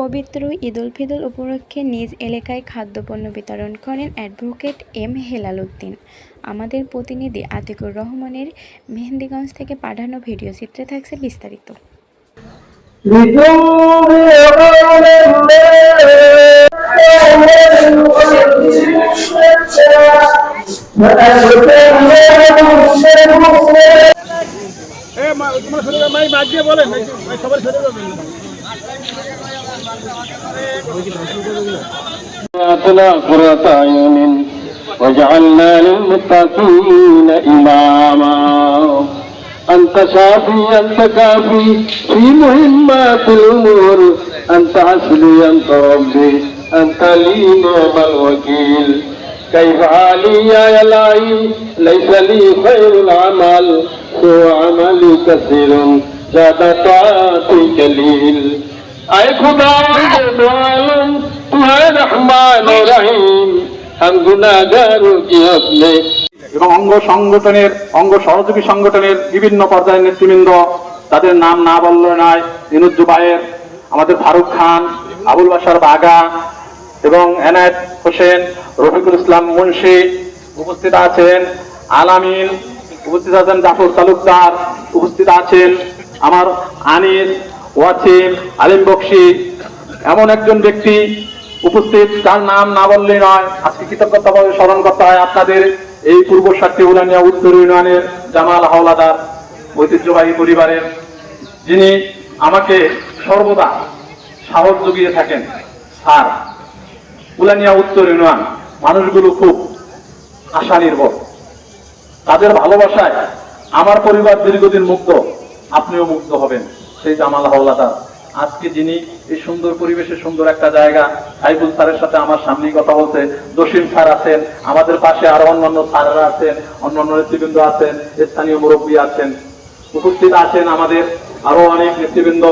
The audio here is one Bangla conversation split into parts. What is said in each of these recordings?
পবিত্র ঈদুল ফিদুল উপলক্ষে নিজ এলাকায় খাদ্যপণ্য বিতরণ করেন অ্যাডভোকেট এম হেলাল উদ্দিন। আমাদের প্রতিনিধি আতিকুর রহমানের মেহেন্দিগঞ্জ থেকে পাঠানো ভিডিও চিত্রে থাকছে বিস্তারিত। মাই أتنا قرة عين وجعلنا للمتقين إماما. أنت شافي أنت كافي في مهمات الأمور. أنت حسبي أنت ربي أنت لي نعم الوكيل. كيف حالي يا إلهي ليس لي خير العمل. سوى عملي كثير زاد طاعتي قليل اے خدا مجھے معلوم تو ہے رحمان رحیم ہم এবং অঙ্গ সংগঠনের, অঙ্গ সহযোগী সংগঠনের বিভিন্ন পর্যায়ের নেতৃবৃন্দ, তাদের নাম না বললে নয় ইনুজ্জুবায়ের আমাদের ফারুক খান, আবুল বাসার বাগা এবং এনায়েত হোসেন, রফিকুল ইসলাম মুন্সি উপস্থিত আছেন আলামিন উপস্থিত আছেন, জাফর তালুকদার উপস্থিত আছেন, আমার আনিস ওয়াসিম আলিম বক্সি, এমন একজন ব্যক্তি উপস্থিত তার নাম না বললেই নয়, আজকে কৃতজ্ঞতা ভাবে স্মরণ করতে হয় আপনাদের এই পূর্ব সাক্ষী উলানিয়া উত্তর ইউনিয়নের জামাল হাওলাদার, ঐতিহ্যবাহী পরিবারের, যিনি আমাকে সর্বদা সাহস জুগিয়ে থাকেন। স্যার উলানিয়া উত্তর ইউনিয়ন, মানুষগুলো খুব আশা নির্ভর। তাদের ভালোবাসায় আমার পরিবার দীর্ঘদিন মুক্ত, আপনিও মুক্ত হবেন। সেই জামাল হাওলাদার। আজকে যিনি এই সুন্দর পরিবেশে সুন্দর একটা জায়গা, সাইফুল স্যারের সাথে আমার সামনেই কথা বলছে দসিম স্যার আছেন, আমাদের পাশে আরও অন্যান্য স্যাররা আছেন, অন্যান্য নেতৃবৃন্দ আছেন, স্থানীয় মুরব্বী আছেন। উপস্থিত আছেন আমাদের আরও অনেক নেতৃবৃন্দ।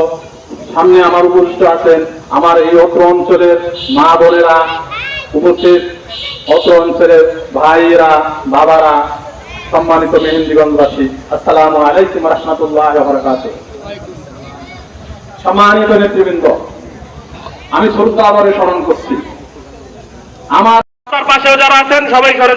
সামনে আমার উপস্থিত আছেন আমার এই অত্র অঞ্চলের মা বোনেরা। উপস্থিত অত্র অঞ্চলের ভাইয়েরা, বাবারা, সম্মানিত মেহেন্দিগঞ্জবাসী আসসালামু আলাইকুম রহমতুল্লাহ বরকাত সম্মানিত নেতৃবৃন্দ আমি শ্রদ্ধা আবারে স্মরণ করছি। আমার পাশেও যারা আছেন সবাই সরে